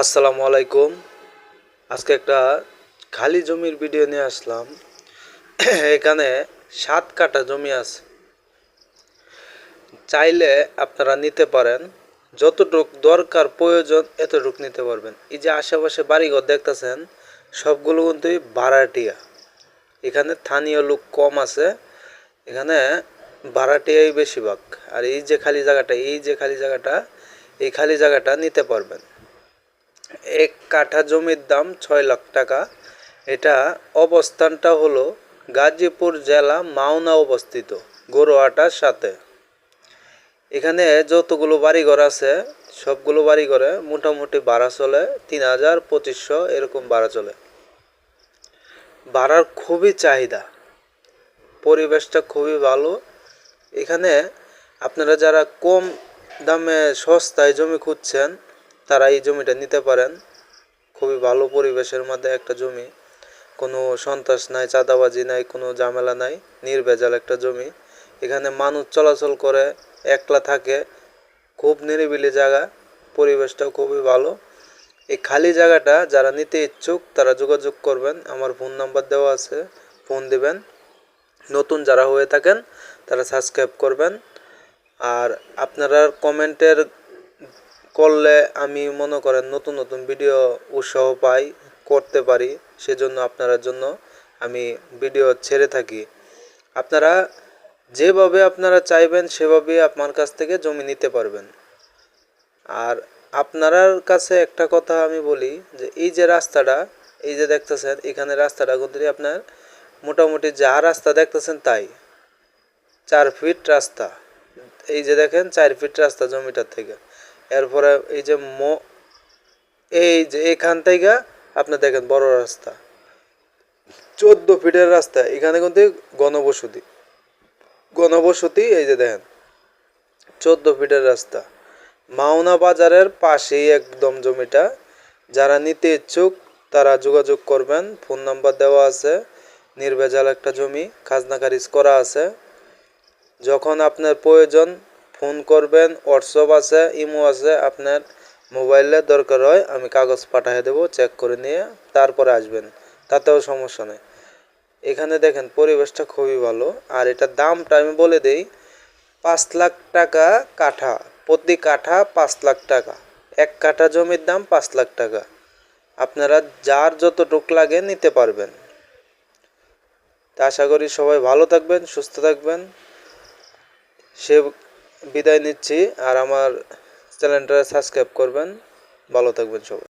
আসসালামু আলাইকুম। আজকে একটা খালি জমির ভিডিও নিয়ে আসলাম। এখানে সাত কাঠা জমি আছে। চাইলে আপনারা নিতে পারেন। যতটুক দরকার প্রয়োজন এতটুক নিতে পারবেন। এই যে আশেপাশে বাড়িঘর দেখতেছেন, সবগুলো কিন্তু ভাড়াটিয়া। এখানে স্থানীয় লোক কম আছে। এখানে ভাড়াটিয়াই বেশিরভাগ। আর এই যে খালি জায়গাটা, এই যে খালি জায়গাটা, এই খালি জায়গাটা নিতে পারবেন। এক কাঠা জমির দাম ছয় লাখ টাকা। এটা অবস্থানটা হলো গাজীপুর জেলা মাওনা অবস্থিত গরুয়াটার সাথে। এখানে যতগুলো বাড়িঘর আছে, সবগুলো বাড়িঘরে মোটামুটি ভাড়া চলে, তিন হাজার পঁচিশশো এরকম ভাড়া চলে। ভাড়ার খুবই চাহিদা, পরিবেশটা খুবই ভালো। এখানে আপনারা যারা কম দামে সস্তায় জমি খুঁজছেন তারা এই জমিটা নিতে পারেন। খুবই ভালো পরিবেশের মধ্যে একটা জমি। কোনো সন্ত্রাস নাই, চাঁদাবাজি নাই, কোনো ঝামেলা নাই, নির্ভেজাল একটা জমি। এখানে মানুষ চলাচল করে, একলা থাকে। খুব নিরিবিলি জায়গা, পরিবেশটাও খুবই ভালো। এই খালি জায়গাটা যারা নিতে ইচ্ছুক, তারা যোগাযোগ করবেন। আমার ফোন নাম্বার দেওয়া আছে, ফোন দিবেন। নতুন যারা হয়ে থাকেন, তারা সাবস্ক্রাইব করবেন। আর আপনারা কমেন্টের করলে আমি মনে করেন নতুন নতুন ভিডিও উৎসাহ পাই, করতে পারি, সেজন্য আপনার জন্য আমি ভিডিও ছেড়ে থাকি। আপনারা যেভাবে আপনারা চাইবেন সেভাবে আপনার কাছ থেকে জমি নিতে পারবেন। আর আপনার কাছে একটা কথা আমি বলি, যে এই যে রাস্তাটা, এই যে দেখতেছেন, এখানে রাস্তাটা কিন্তু আপনার মোটামুটি যা রাস্তা দেখতেছেন তাই। চার ফিট রাস্তা। এই যে দেখেন, চার ফিট রাস্তা জমিটার থেকে। এরপরে এই যে ম, এই যে এখান থেকে আপনি দেখেন বড় রাস্তা। চোদ্দ ফিটের রাস্তা, এখানে কিন্তু গণবসতি। গণবসতি, এই যে দেখেন, চোদ্দ ফিটের রাস্তা। মাওনা বাজারের পাশেই একদম জমিটা। যারা নিতে ইচ্ছুক, তারা যোগাযোগ করবেন। ফোন নাম্বার দেওয়া আছে। নির্ভেজাল একটা জমি, খাজনা খারিজ করা আছে। যখন আপনার প্রয়োজন ফোন করবেন হোয়াটসঅ্যাপ আছে, ইমো আছে, আপনার মোবাইলে দরকার হয়, আমি কাগজ পাঠিয়ে দেবো চেক করে নিয়ে তারপরে আসবেন, তাতেও সমস্যা নেই। এখানে দেখেন, পরিবেশটা খুবই ভালো, আর এটার দামটা আমি বলে দেই, পাঁচ লাখ টাকা কাঠা, প্রতি কাঠা পাঁচ লাখ টাকা, এক কাঠা জমির দাম পাঁচ লাখ টাকা। আপনারা যার যতটুক লাগে নিতে পারবেন। তা আশা করি সবাই ভালো থাকবেন, সুস্থ থাকবেন। সে বিদায় নিচ্ছি আর আমার চ্যানেলটা সাবস্ক্রাইব করবেন। ভালো থাকবেন সবাই।